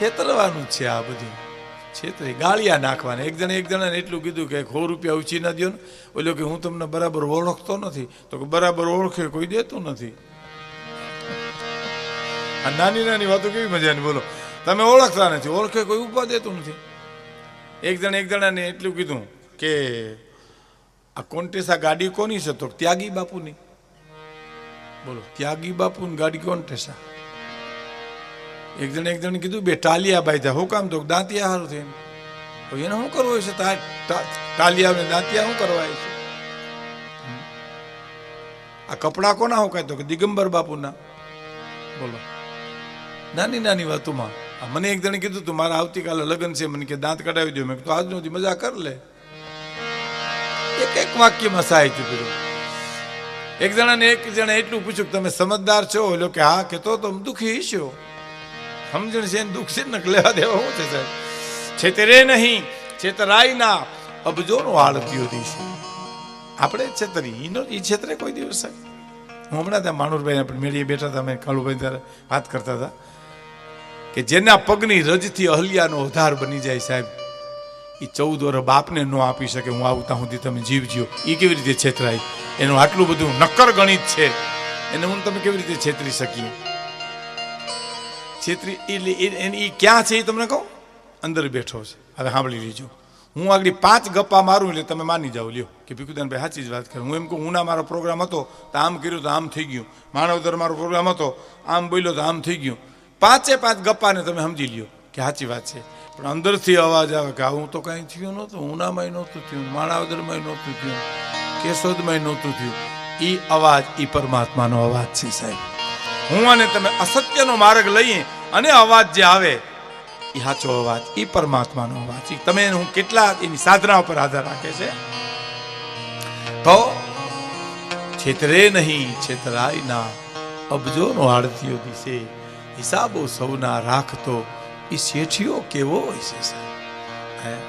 છેતરવાનું છે આ બધું. છેતરી ગાળિયા નાખવાના. એક જણે એક જણાને એટલું કીધું કે સો રૂપિયા ઉછી ના દો ને. ઓલો કે હું તમને બરાબર ઓળખતો નથી. તો કે બરાબર ઓળખે, કોઈ દેતું નથી. આ નાની નાની વાતો કેવી મજાની? બોલો. તમે ઓળખતા નથી. ઓળખે, કોઈ ઊભા દેતું નથી. એક જણ એક જણાને એટલું કીધું કે આ કોન્ટેસા ગાડી કોની છે? તો ત્યાગી બાપુની. બોલો, ત્યાગી બાપુની ગાડી કોન્ટેસા એક જણ એક જણ કીધું, બે ટાલિયા બાંધ્યા. હું કામ તો દાંતિયા હારું થઈને. એને શું કરવું છે ટાલિયા ને દાંતિયા શું કરવા છે? આ કપડા કોના હું તો કે દિગંબર બાપુના. બોલો. નાની નાની વાતોમાં. મને એક જણે કીધું તું, મારા આવતીકાલે લગ્ન છે, મને કે દાંત કઢાવી દો મેં તો આજ નથી મજા કર લે. એક એક વાક્યમાં સાહિત્ય પીડ્યું એક જણાને એક જણા એટલું પૂછ્યું કે, તમે સમજદાર છો? એટલે કે, હા કે તો દુઃખી છો. સમજણ છે દુઃખ છે ને લેવા દેવા શું છે સાહેબ? છેતરે નહીં છેતરાય ના અબજોનો આળતીઓ દિવસે આપણે છેતરી ઈનો એ છેતરે કોઈ દિવસ સાહેબ? હું હમણાં ત્યાં માણુરભાઈ આપણે મેળીએ બેઠા હતા, અમે કાળુભાઈ ત્યારે વાત કરતા હતા, કે જેના પગની રજથી અહલ્યાનો ઉધાર બની જાય સાહેબ એ ચૌદ વર્ષ બાપને ન આપી શકે, હું આવતા સુધી તમે જીવજો એ કેવી રીતે છેતરાય? એનું આટલું બધું નક્કર ગણિત છે. એને હું તમે કેવી રીતે છેતરી શકીએ? છેતરી, એટલે એ- ક્યાં છે એ તમને કહું? અંદર બેઠો છે. હવે સાંભળી લીજો. હું આગળ પાંચ ગપ્પા મારું એટલે તમે માની જાઓ. લ્યો. કે ભીખુદાનભાઈ સાચી જ વાત કરે. હું એમ કહું ઉના મારો પ્રોગ્રામ હતો તો આમ કર્યું તો આમ થઈ ગયું. માનવદર મારો પ્રોગ્રામ હતો, આમ બોલ્યો તો આમ થઈ ગયું. પાંચે પાંચ ગપ્પાને તમે સમજી લ્યો કે સાચી વાત છે. પણ અંદરથી અવાજ આવે કે આવું તો કાંઈ થયું નહોતું ઉનામાંય નહોતું થયું માણાવદરમાંય નહોતું થયું, કેશોદમાંય નહોતું થયું. એ અવાજ એ પરમાત્માનો અવાજ છે સાહેબ. હું અને તમે અસત્યનો માર્ગ લઈએ અને અવાજ જે આવે, એ સાચો અવાજ, એ પરમાત્માનો અવાજ. તમે હું કેટલા એની સાધના ઉપર આધાર રાખે છે? તો છેતરે નહીં, છેતરાય ના. અબજોનો આળતીઓ દિશે, હિસાબો સૌના રાખતો. એ શેઠિયો કેવો હોય છે સાહેબ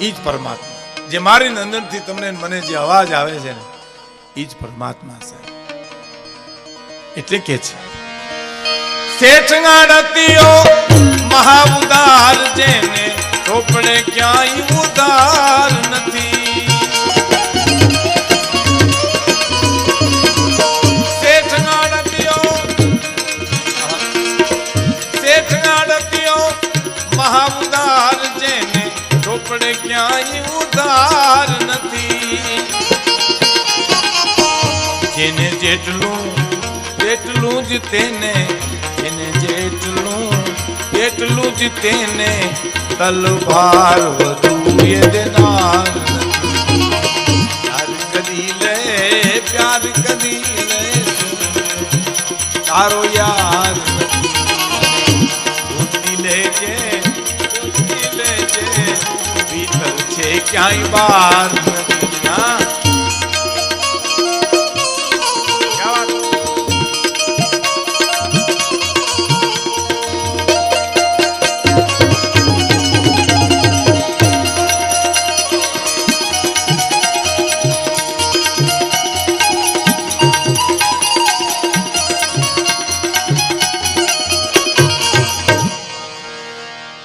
એ જ પરમાત્મા. જે મારી અંદરથી તમને મને જે અવાજ આવે છે ને એ જ પરમાત્મા સાહેબ. એટલે કે છે. શેઠગાડતીઓ મહાઉદાર જેને ચોપડે ક્યાંય ઉદાર નથી. શેઠગાડતીઓ શેઠગાડતીઓ મહાઉદાર જેને ચોપડે ક્યાંય ઉદાર નથી. જેને જેટલું એટલું જ તેને, એને જેટલું, એટલું જ તેને તલવાર વધુ એ દેનાર. પ્યાર કરી લે, પ્યાર કરી લે તારો યાર લેજે લેજે ભીતર છે ક્યાંય બાર નથી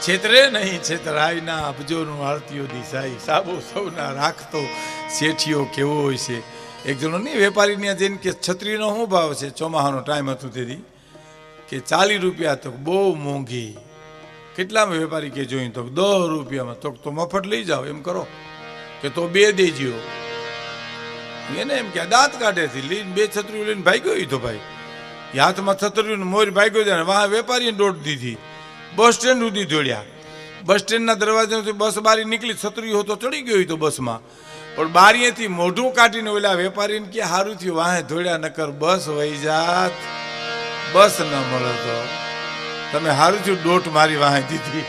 છેતરે નહીં, છેતરાયના અબજોનું આરતીઓ દિશાઈ સાબુ સૌના રાખતો શેઠિયો કેવો હોય છે. એક જણો નહીં, વેપારીને જઈને કે, છત્રીનો શું ભાવ છે? ચોમાહાનો ટાઈમ હતું તેથી કે, ચાલીસ રૂપિયા તો બહુ મોંઘી. કેટલામાં વેપારી કે જોઈ તો દસ રૂપિયામાં. તો તો મફત લઈ જાઓ. એમ કરો. કે, તો બે દેજો એને એમ કે દાંત દાંત કાઢેથી લઈને બે છત્રીઓ લઈને ભાગ્યો ઈ તો ભાઈ. હાથમાં છત્રીઓ મોર ભાગ્યો જાય વાહ વેપારીએ દોડ દીધી. બસ સ્ટેન્ડ સુધી દોડ્યા બસ સ્ટેન્ડના દરવાજાથી બસ બારી નીકળી છત્રી હોતો ચડી ગયો તો બસમાં. પણ બારીએથી મોઢું કાઢીને ઓલા વેપારીને કે સારું થયું, વાહે જોડ્યા નકર બસ વહી જાત. બસ ન મળે તો. તમે સારું થયું ડોટ મારી વાહે દીધી.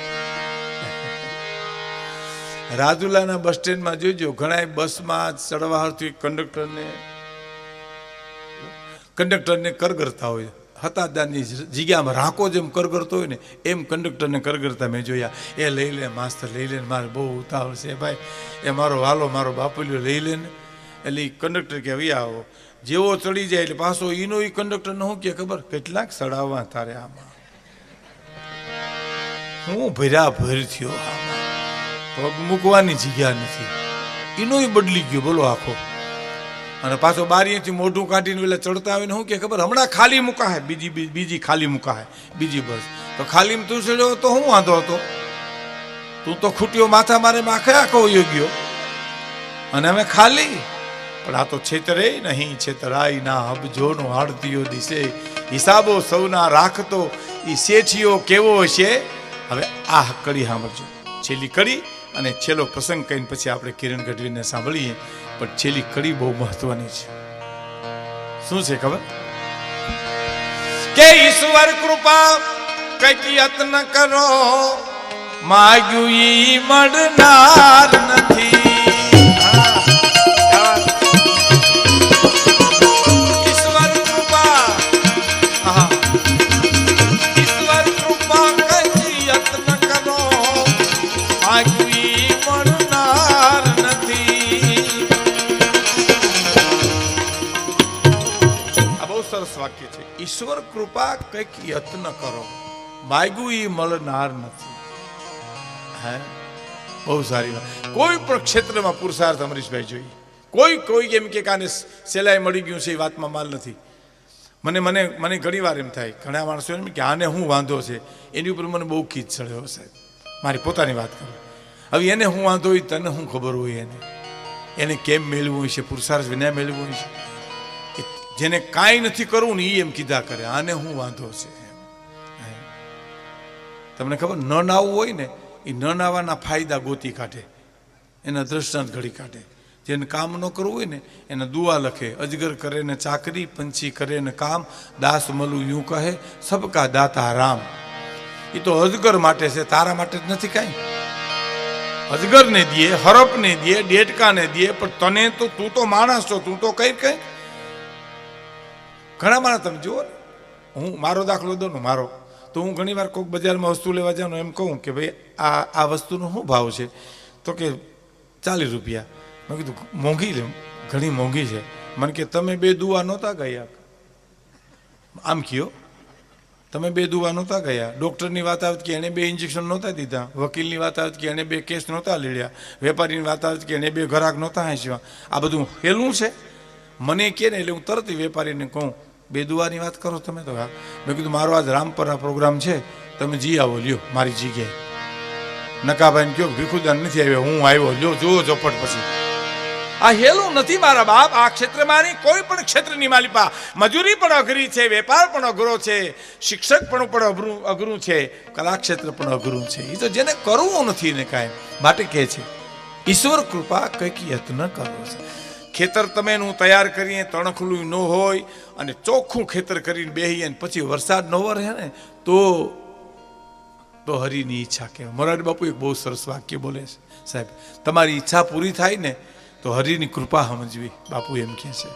રાજુલાના બસ સ્ટેન્ડમાં જોજો ઘણા બસમાં ચડવા હારથી કંડક્ટરને કંડક્ટરને કરગરતા હોય. હતાદારની જગ્યામાં રાકો જેમ કરગરતો હોય ને, એમ કંડક્ટરને કરગરતા મેં જોયા. એ લઈ લે માસ્તર, લઈ લે મારે બહુ ઉતાવળ છે ભાઈ. એ મારો વાલો, મારો બાપુલ્યો લઈ લે ને. એટલે કંડક્ટર કે આવી આવો. જેવો ચડી જાય એટલે પાછો ઈનો એ કંડક્ટરને શું કે, ખબર, કેટલાક સડાવવા તારે આમાં. હું ભર્યા ભર થયો પગ મૂકવાની જગ્યા નથી. એનોય બદલી ગયો, બોલો આખો. અને પાછો બારીએથી મોઢું કાઢીને એટલે ચડતા આવીને શું કે ખબર, હમણાં ખાલી મૂકા હે બીજી બીજી ખાલી મૂકા હે બીજી બસ. તો ખાલીમાં તું ચડ્યો તો હું વાંધો હતો? તું તો ખૂટ્યો માથા મારે માખે આખો યોગ્યો અને અમે ખાલી? પણ આ તો છેતરે નહીં છેતરાય ના હબજોનો હાડતીઓ દિશે. હિસાબો સૌના રાખતો એ શેઠિયો કેવો છે હવે આ કડી સાંભળજો. છેલ્લી કડી અને છેલ્લો પ્રસંગ કહીને પછી આપણે કિરણ ગઢવીને સાંભળીએ. પણ છેલ્લી કડી બહુ મહત્વની છે. શું છે ખબર? કે ઈશ્વર કૃપા કંઈક યત્ન કરો, માગ્યું ઈ મળનાર નથી. ઈશ્વર કૃપા કંઈક યત્ન કરો. માગ્યું ઈ મળનાર નથી. હે? બહુ સારી વાત. કોઈ પણ ક્ષેત્રમાં પુરુષાર્થ અમરીશભાઈ જોઈએ કોઈ કોઈ એમ કે કાને સેલાઈ મળી ગયું છે એ વાતમાં માલ નથી. મને મને મને ઘણી વાર એમ થાય, ઘણા માણસો એમ કે આને હું વાંધો છે? એની ઉપર મને બહુ ખીચ ચડ્યો સાહેબ. મારી પોતાની વાત કરું. હવે એને હું વાંધો હોય તને હું ખબર હોય એને. એને કેમ મેળવું છે? પુરુષાર્થ વિના મેળવું છે? જેને કાંઈ નથી કરવું ને એ એમ કીધા કરે, આને હું વાંધો છે. તમને ખબર, ન નાવું હોય ને એ ન નાવાના ફાયદા ગોતી કાઢે, એના દ્રષ્ટાંત ઘડી કાઢે. જેને કામ ન કરવું હોય ને, એને દુઆ લખે, અજગર કરે ને ચાકરી, પંછી કરે ને કામ, દાસ મલુ યું કહે, સબકા દાતા રામ. એ તો અજગર માટે છે, તારા માટે જ નથી કાંઈ. અજગરને દે, હરપને દે ડેટકાને દે, પણ તને તો, તું તો માણસ છો, તું તો કઈ કઈ? ઘણા માણસ તમે જુઓ ને, હું મારો દાખલો દો ને મારો, તો હું ઘણી વાર કોઈક બજારમાં વસ્તુ લેવા જાઉં એમ કહું કે ભાઈ, આ આ વસ્તુનો શું ભાવ છે? તો કે ચાલીસ રૂપિયા. મેં કીધું, મોંઘી લે, ઘણી મોંઘી છે. મને કે, તમે બે દુવા નહોતા ગયા. આમ કયો? તમે બે દુવા નહોતા ગયા. ડૉક્ટરની વાત આવત કે એણે બે ઇન્જેક્શન નહોતા દીધા. વકીલની વાત આવત કે એણે બે કેસ નહોતા લડ્યા વેપારીની વાત આવત કે એણે બે ઘરાક નહોતા હાંસ્યા. આ બધું હેલું છે. મને કે ને એટલે હું તરત વેપારીને કહું બે દુવાની વાત કરો તમે તો મેં કીધું, મારો આજ રામપરા પ્રોગ્રામ છે. તમે જી આવો, લ્યો, મારી જગ્યાએ. નકાભાઈ કહો ભીખુદાન નથી આવ્યો, હું આવ્યો, લ્યો, જુઓ ચોપટ પછી. આ હેલું નથી મારા બાપ, આ ક્ષેત્રમાંની કોઈ પણ ક્ષેત્રની માલિપા. મજૂરી પણ અઘરી છે, વેપાર પણ અઘરો છે, શિક્ષક પણ પણ અઘરું અઘરું છે, કલાક્ષેત્ર પણ અઘરું છે. એ તો જેને કરવું નથી ને કાંઈ. માટે કહે છે, ઈશ્વર કૃપા કંઈક યત્ન કરવો છે. ખેતર તમે એનું તૈયાર કરીએ, તણખલું ન હોય અને ચોખ્ખું ખેતર કરીને બેહીએ ને પછી વરસાદ ન વરે ને, તો તો હરિની ઈચ્છા કહેવાય. મોરારી બાપુ એક બહુ સરસ વાક્ય બોલે છે. સાહેબ, તમારી ઈચ્છા પૂરી થાય ને, તો હરિની કૃપા સમજવી. બાપુ એમ કહે છે.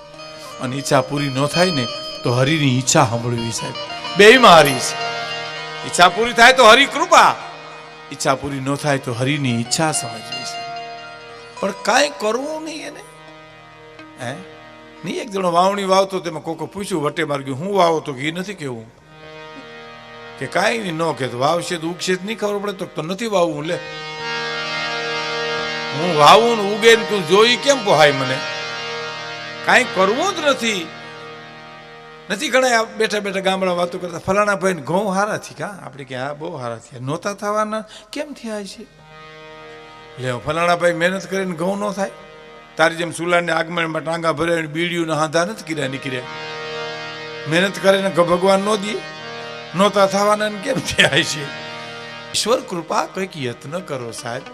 અને ઈચ્છા પૂરી ન થાય ને, તો હરિની ઈચ્છા સાંભળવી સાહેબ. બેયમાં હરી છે. ઈચ્છા પૂરી થાય તો હરિ કૃપા. ઈચ્છા પૂરી ન થાય તો હરિની ઈચ્છા સમજવી છે પણ કાંઈ કરવું નહીં એને. હે? નહીં, એક જણો વાવણી વાવતો તેમાં કોકો પૂછ્યું, વટે માર ગયું, હું વાવો તો ઘી નથી કેવું? કે કાંઈ ન કે વાવશે તો ઉગશે નહીં, ખબર પડે તો- નથી વાવવું, લે. હું વાવું ને ઉગે ને તું જોઈ કેમ પોહાય મને? કાંઈ કરવું જ નથી. નથી ઘણા બેઠા બેઠા ગામડા વાતો કરતા, ફલાણા ભાઈ ઘઉં હારા થી કા? આપણે કે, હા, બહુ હારા થયા. નહોતા થવાના? કેમ થયા છે લે ફલાણા ભાઈ મહેનત કરીને ઘઉં ન થાય. તારી જેમ સુલાને આગમનમાં ટાંગા ભરે બીડીયું હાંધા નથી કર્યા નીકળ્યા મહેનત કરે ને ભગવાન ન દે, નહોતા થવાના કેમ થયા છે ઈશ્વર કૃપા કંઈક યત્ન કરો સાહેબ.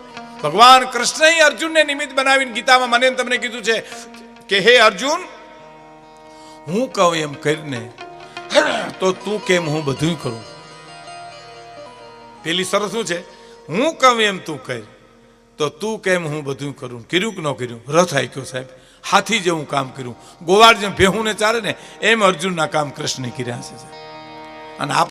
ભગવાન કૃષ્ણએ અર્જુનને નિમિત્ત બનાવીને ગીતામાં મને તમને કીધું છે કે હે અર્જુન, હું કહું એમ કરીને તો તું કેમ હું બધું કરું? પેલી સરસ શું છે? હું કહું એમ તું કર. તો તું કેમ હું બધું કરું? કર્યું કે ન કર્યું? રથ આક્યો સાહેબ. હાથી જેવું કામ કર્યું. ગોવાળ જેમ ભેહું ને ચાલે ને, એમ અર્જુનના કામ કૃષ્ણે કર્યા છે અને આપ